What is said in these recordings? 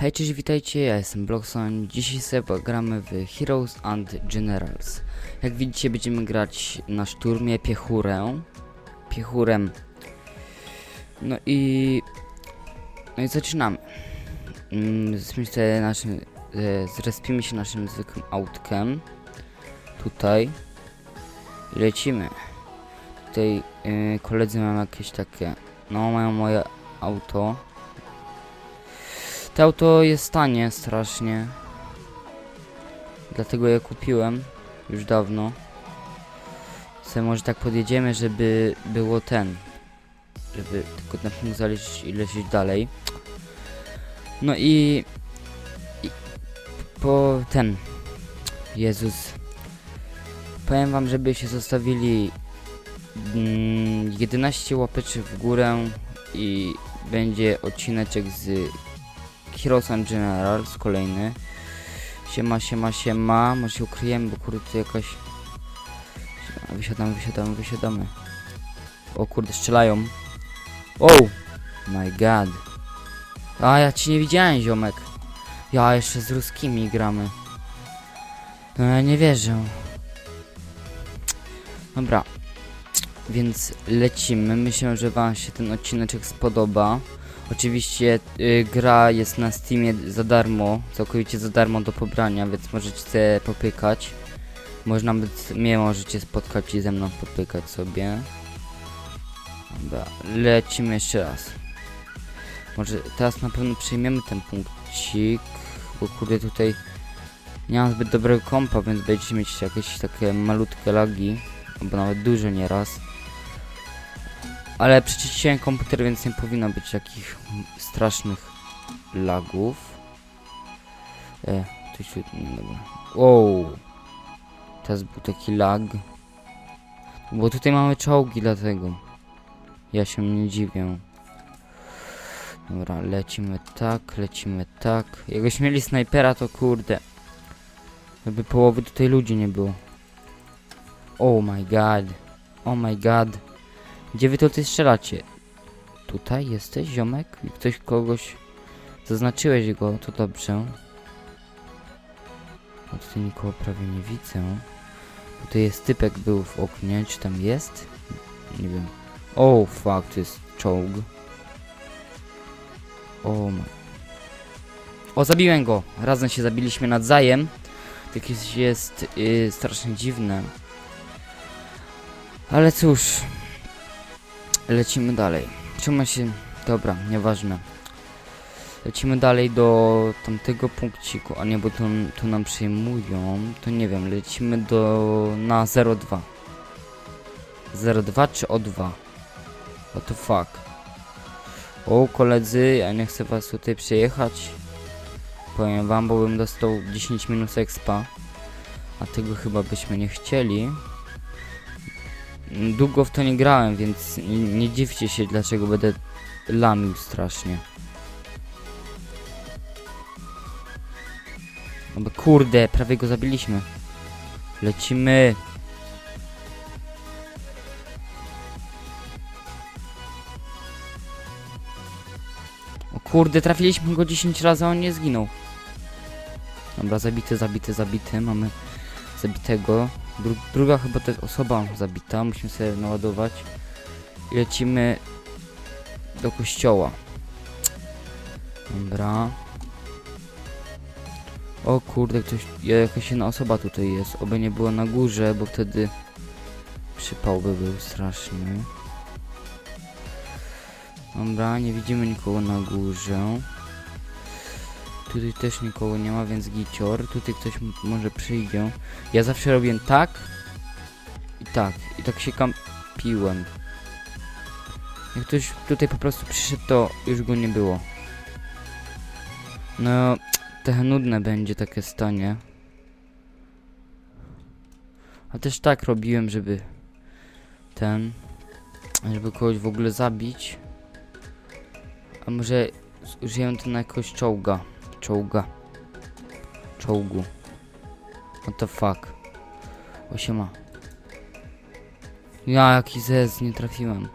Hej, cześć, witajcie, ja jestem Blockson. Dzisiaj sobie gramy w Heroes and Generals. Jak widzicie, będziemy grać na szturmie piechurę. Piechurem. No i... No i zaczynamy. Mm, Zrespimy się naszym... e, Zrespimy się naszym zwykłym autkiem. Tutaj. I lecimy. Tutaj e, koledzy mają jakieś takie... No, mają moje auto. To auto jest tanie strasznie. Dlatego je kupiłem już dawno. Se może tak podjedziemy, żeby było ten. Żeby tylko na punkt zaliczyć i lecieć dalej. No i, i po ten. Jezus. Powiem wam, żebyście zostawili mm, 11 łapeczek w górę i będzie odcineczek z Heroes and Generals kolejny. Siema, siema, siema. Może się ukryjemy, bo kurde tu jakaś... Wysiadamy, wysiadamy, wysiadamy. O kurde, strzelają. Oh my god. A, ja ci nie widziałem, ziomek. Ja jeszcze z ruskimi gramy. No ja nie wierzę. Dobra. Więc lecimy. Myślę, że wam się ten odcineczek spodoba. Oczywiście y, gra jest na Steamie za darmo, całkowicie za darmo do pobrania, więc możecie popykać. Można być, mnie możecie spotkać i ze mną popykać sobie. Dobra, lecimy jeszcze raz. Może teraz na pewno przejmiemy ten punkcik, bo kurde tutaj nie mam zbyt dobrego kompa, więc będziecie mieć jakieś takie malutkie lagi, albo nawet dużo nieraz. Ale przeczyściłem komputer, więc nie powinno być jakich strasznych lagów. E, to się... Nie, dobra. Wow. Teraz był taki lag. Bo tutaj mamy czołgi, dlatego. Ja się nie dziwię. Dobra, lecimy tak, lecimy tak. Jakbyśmy mieli snajpera, to kurde. Żeby połowy tutaj ludzi nie było. Oh my god. Oh my god. Gdzie wy tutaj strzelacie? Tutaj jesteś, ziomek? Ktoś kogoś... Zaznaczyłeś go, to dobrze. A tutaj nikogo prawie nie widzę. Tutaj jest typek był w oknie, czy tam jest? Nie wiem. O, oh, fuck, to jest czołg. O, ma... O, zabiłem go! Razem się zabiliśmy nawzajem. Jakieś jest yy, strasznie dziwne. Ale cóż, Lecimy dalej. Czemu się... Dobra, nieważne. Lecimy dalej do tamtego punkciku, a nie, bo tu, tu nam przejmują. To nie wiem, lecimy do... na 02. 02 czy O2? What the fuck? O, koledzy, ja nie chcę was tutaj przejechać. Powiem wam, bo bym dostał 10 minut expa. A tego chyba byśmy nie chcieli. Długo w to nie grałem, więc nie, dziwcie się, dlaczego będę lamił strasznie. No kurde, prawie go zabiliśmy. Lecimy. O kurde, trafiliśmy go 10 razy, a on nie zginął. Dobra, zabity, zabity, zabity. Mamy zabitego. Dru druga chyba to jest osoba zabita. Musimy sobie naładować. I lecimy do kościoła. Dobra. O kurde, ktoś, jakaś jedna osoba tutaj jest. Oby nie było na górze, bo wtedy przypał by był straszny. Dobra, nie widzimy nikogo na górze. Tutaj też nikogo nie ma, więc gicior. Tutaj ktoś może przyjdzie. Ja zawsze robię tak i tak. I tak się kampiłem. Jak ktoś tutaj po prostu przyszedł, to już go nie było. No, trochę nudne będzie takie stanie. A też tak robiłem, żeby ten, żeby kogoś w ogóle zabić. A może użyję to na jakiegoś czołga. Czołga. Czołgu. What the fuck? O. Ja jaki zez, nie trafiłem.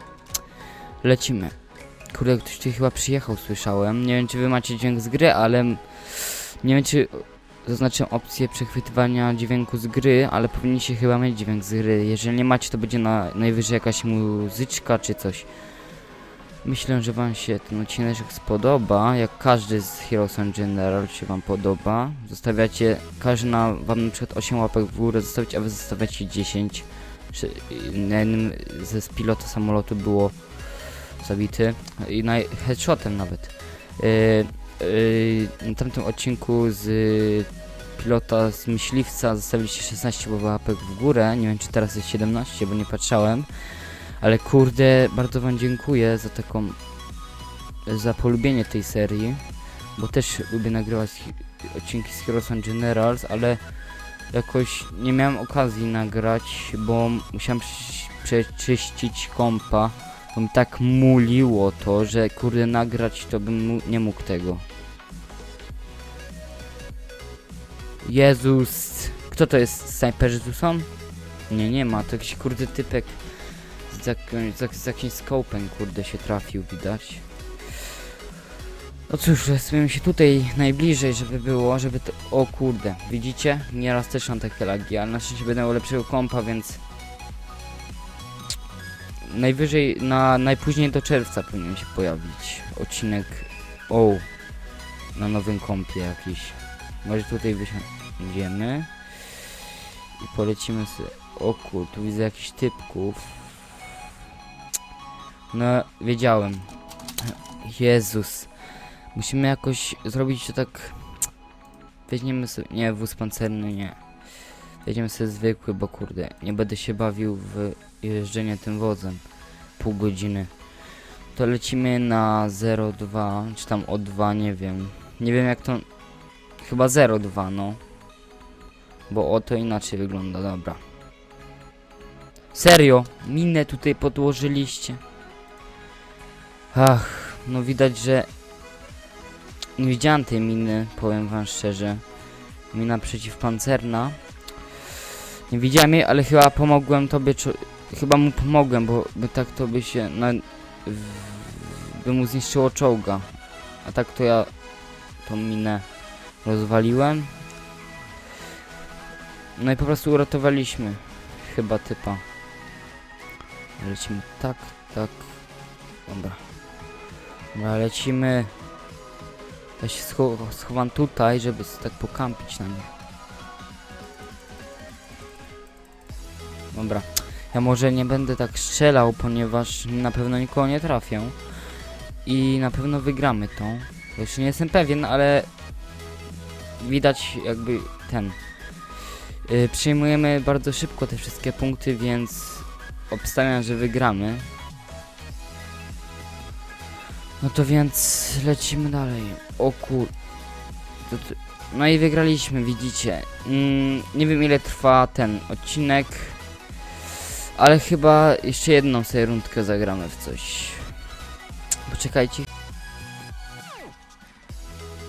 Lecimy. Kurde, ktoś tu chyba przyjechał, słyszałem. Nie wiem, czy wy macie dźwięk z gry, ale... Nie wiem, czy zaznaczyłem opcję przechwytywania dźwięku z gry, ale powinniście chyba mieć dźwięk z gry. Jeżeli nie macie, to będzie na najwyżej jakaś muzyczka czy coś. Myślę, że wam się ten odcinek spodoba, jak każdy z Heroes and General się wam podoba. Zostawiacie, każdy na wam na przykład 8 łapek w górę zostawić, a wy zostawiacie 10. Czy- Na jednym ze z pilota samolotu było zabity i na headshotem nawet. Yy, yy, na tamtym odcinku z pilota z myśliwca zostawiliście 16 łapek w górę. Nie wiem czy teraz jest 17, bo nie patrzałem. Ale kurde, bardzo wam dziękuję za taką za polubienie tej serii, bo też lubię nagrywać odcinki z Heroes and Generals, ale jakoś nie miałem okazji nagrać, bo musiałem prze- przeczyścić kompa, bo mi tak muliło to, że kurde nagrać to bym nie mógł tego. Jezus, kto to jest? Snajperzy tu są? Nie, nie ma, to jakiś kurde typek z, jakimś- z, jak- z jakimś kurde się trafił, widać. No cóż, rejestrujemy się tutaj najbliżej, żeby było, żeby to... O kurde, widzicie? Nieraz też mam takie lagi, ale na szczęście będę miał lepszego kompa, więc... Najwyżej, na najpóźniej do czerwca powinien się pojawić odcinek... O, na nowym kompie jakiś. Może tutaj wysiądziemy i polecimy sobie... O kur, tu widzę jakichś typków. No, wiedziałem. Jezus. Musimy jakoś zrobić to tak... Weźmiemy sobie... Nie, wóz pancerny nie. Weźmiemy sobie zwykły, bo kurde, nie będę się bawił w jeżdżenie tym wozem. Pół godziny. To lecimy na 0,2, czy tam o 2, nie wiem. Nie wiem jak to... Chyba 0,2, no. Bo o to inaczej wygląda, dobra. Serio, minę tutaj podłożyliście. Ach, no widać, że nie widziałem tej miny, powiem wam szczerze. Mina przeciwpancerna. Nie widziałem jej, ale chyba pomogłem tobie, chyba mu pomogłem, bo by tak to by się na, by mu zniszczyło czołga. A tak to ja tą minę rozwaliłem. No i po prostu uratowaliśmy chyba typa. Lecimy tak, tak. Dobra. Dobra, lecimy. Ja się scho schowam tutaj, żeby tak pokampić na nich. Dobra. Ja może nie będę tak strzelał, ponieważ na pewno nikogo nie trafię. I na pewno wygramy tą. Jeszcze nie jestem pewien, ale widać jakby ten. Yy, przyjmujemy bardzo szybko te wszystkie punkty, więc obstawiam, że wygramy. No to więc lecimy dalej. O kur... No i wygraliśmy, widzicie. Mm, nie wiem ile trwa ten odcinek. Ale chyba jeszcze jedną sobie rundkę zagramy w coś. Poczekajcie.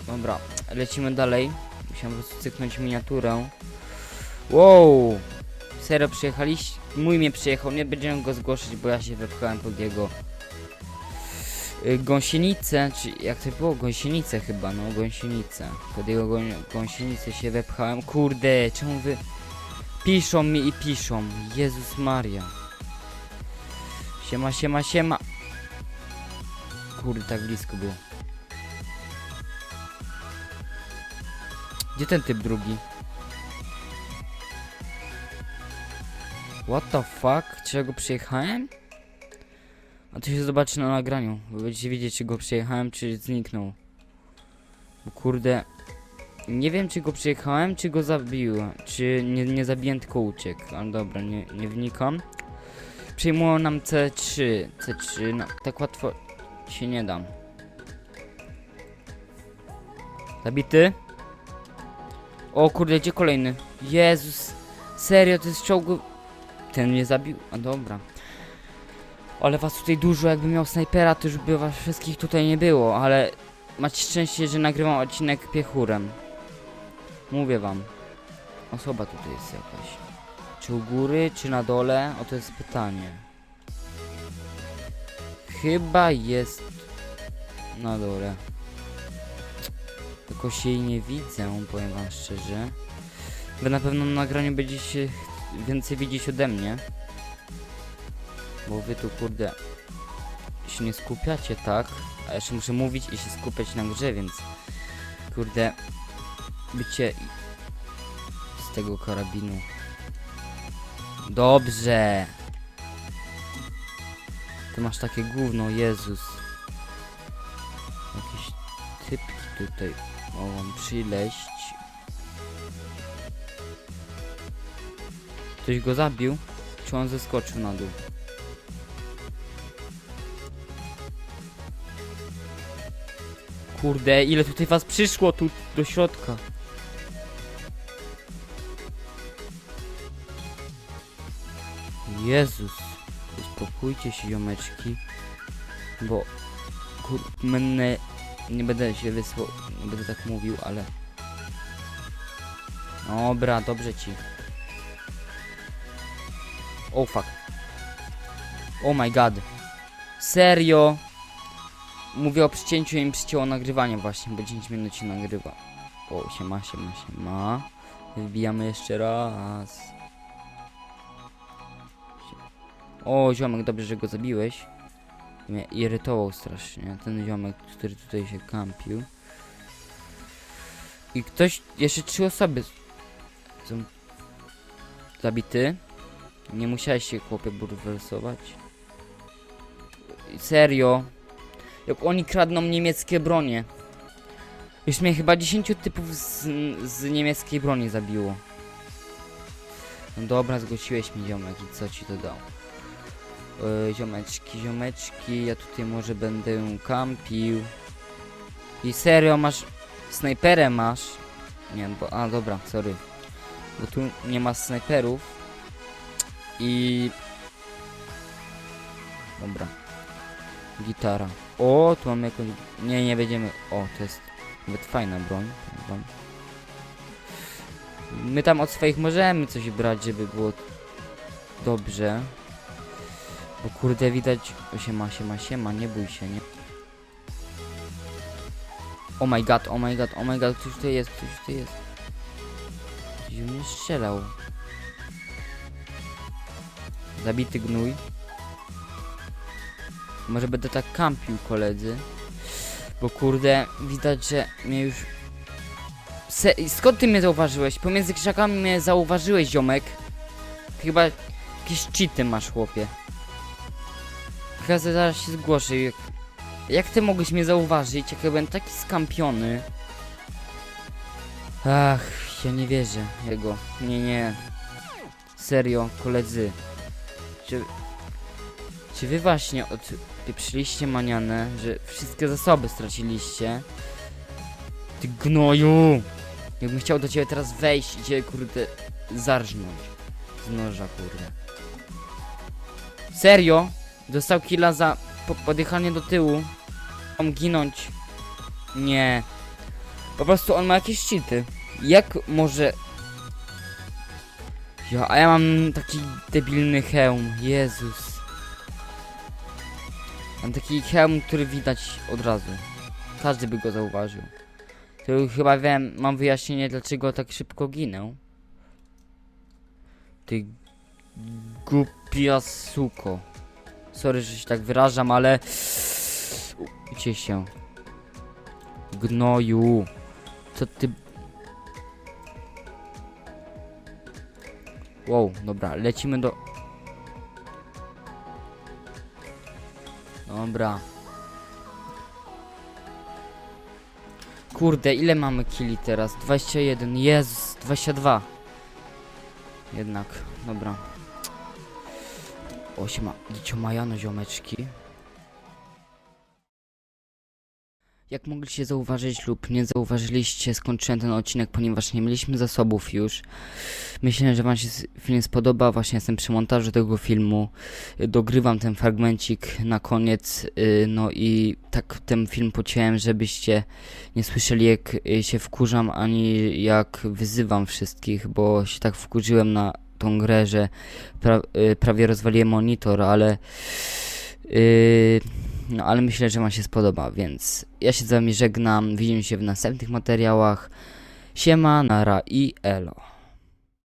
Dobra, lecimy dalej. Musiałem po prostu cyknąć miniaturę. Wow! Serio przyjechaliście? Mój mnie przyjechał, nie będziemy go zgłaszać, bo ja się wepchałem pod jego gąsienicę, czy jak to było? Gąsienicę chyba, no gąsienicę. Pod jego gą gąsienicę się wepchałem. Kurde, czemu wy... Piszą mi i piszą. Jezus Maria. Siema, siema, siema. Kurde, tak blisko było. Gdzie ten typ drugi? What the fuck? Czy ja go przyjechałem? A to się zobaczy na nagraniu. Bo będziecie wiedzieć, czy go przyjechałem, czy zniknął. Bo kurde... Nie wiem, czy go przyjechałem, czy go zabiłem. Czy nie, nie zabiłem, tylko uciekł. Ale dobra, nie, nie wnikam. Przyjmują nam C3. C3, no, tak łatwo się nie dam. Zabity? O kurde, gdzie kolejny? Jezus. Serio, to jest czołgu... Ten mnie zabił? A dobra. Ale was tutaj dużo, jakbym miał snajpera, to już by was wszystkich tutaj nie było, ale... Macie szczęście, że nagrywam odcinek piechurem. Mówię wam. Osoba tutaj jest jakaś. Czy u góry, czy na dole? O to jest pytanie. Chyba jest na dole. Jakoś jej nie widzę, powiem wam szczerze. Wy na pewno na nagraniu będziecie więcej widzieć ode mnie. Bo wy tu kurde się nie skupiacie, tak? A jeszcze muszę mówić i się skupiać na grze, więc kurde bycie z tego karabinu. Dobrze. Ty masz takie gówno, Jezus. Jakieś typki tutaj mogą przyleść. Ktoś go zabił? Czy on zeskoczył na dół? Kurde, ile tutaj was przyszło tu do środka? Jezus, uspokójcie się ziomeczki, bo kur... Menne, nie będę się wysłał, nie będę tak mówił, ale... Dobra, dobrze ci. Oh fuck. Oh my god. Serio? Mówię o przycięciu i przycięło nagrywanie właśnie, bo 10 minut się nagrywa. O, siema, siema, siema. Wbijamy jeszcze raz. O, ziomek, dobrze, że go zabiłeś. Mnie irytował strasznie, ten ziomek, który tutaj się kampił. I ktoś, jeszcze trzy osoby są zabity. Nie musiałeś się chłopie bulwersować. Serio. Jak oni kradną niemieckie bronie. Już mnie chyba 10 typów z, z niemieckiej broni zabiło. No dobra, zgłosiłeś mi ziomek i co ci to dał? E, ziomeczki, ziomeczki, ja tutaj może będę kampił. I serio, masz... Snajperę masz? Nie, bo... A, dobra, sorry. Bo tu nie ma snajperów. I... Dobra. Gitara. O, tu mamy jakąś... Nie, nie będziemy... O, to jest nawet fajna broń. My tam od swoich możemy coś brać, żeby było dobrze. Bo kurde widać... O, siema, siema, siema, nie bój się, nie... Oh my god, oh my god, oh my god, ktoś tutaj jest, ktoś tutaj jest. Ktoś mnie strzelał. Zabity gnój. Może będę tak kampił, koledzy. Bo kurde, widać, że mnie już... Se skąd ty mnie zauważyłeś? Pomiędzy krzakami mnie zauważyłeś, ziomek. Chyba jakieś cheaty masz, chłopie. Chyba zaraz się zgłoszę. Jak, jak ty mogłeś mnie zauważyć, jak ja byłem taki skampiony? Ach, ja nie wierzę jego. Nie, nie. Serio, koledzy. Czy, czy wy właśnie odpieprzyliście manianę, że wszystkie zasoby straciliście? Ty gnoju! Jakbym chciał do ciebie teraz wejść i cię kurde zarżnąć. Z noża kurde. Serio? Dostał killa za po do tyłu. Mam ginąć. Nie. Po prostu on ma jakieś cheaty. Jak może... Ja, a ja mam taki debilny hełm. Jezus. Mam taki hełm, który widać od razu. Każdy by go zauważył. To chyba wiem, mam wyjaśnienie dlaczego tak szybko ginę. Ty głupia suko. Sorry, że się tak wyrażam, ale... Ucie się. Gnoju. Co ty... Wow, dobra, lecimy do... Dobra. Kurde, ile mamy killi teraz? 21, Jezus, 22. Jednak, dobra. O, siema, Gicio Majano, ziomeczki. Jak mogliście zauważyć lub nie zauważyliście, skończyłem ten odcinek, ponieważ nie mieliśmy zasobów już. Myślę, że wam się film spodoba, właśnie jestem przy montażu tego filmu. Dogrywam ten fragmencik na koniec, y, no i tak ten film pociąłem, żebyście nie słyszeli jak y, się wkurzam, ani jak wyzywam wszystkich, bo się tak wkurzyłem na tą grę, że pra y, prawie rozwaliłem monitor, ale... y, No ale myślę, że wam się spodoba, więc ja się z wami żegnam. Widzimy się w następnych materiałach. Siema, nara i elo.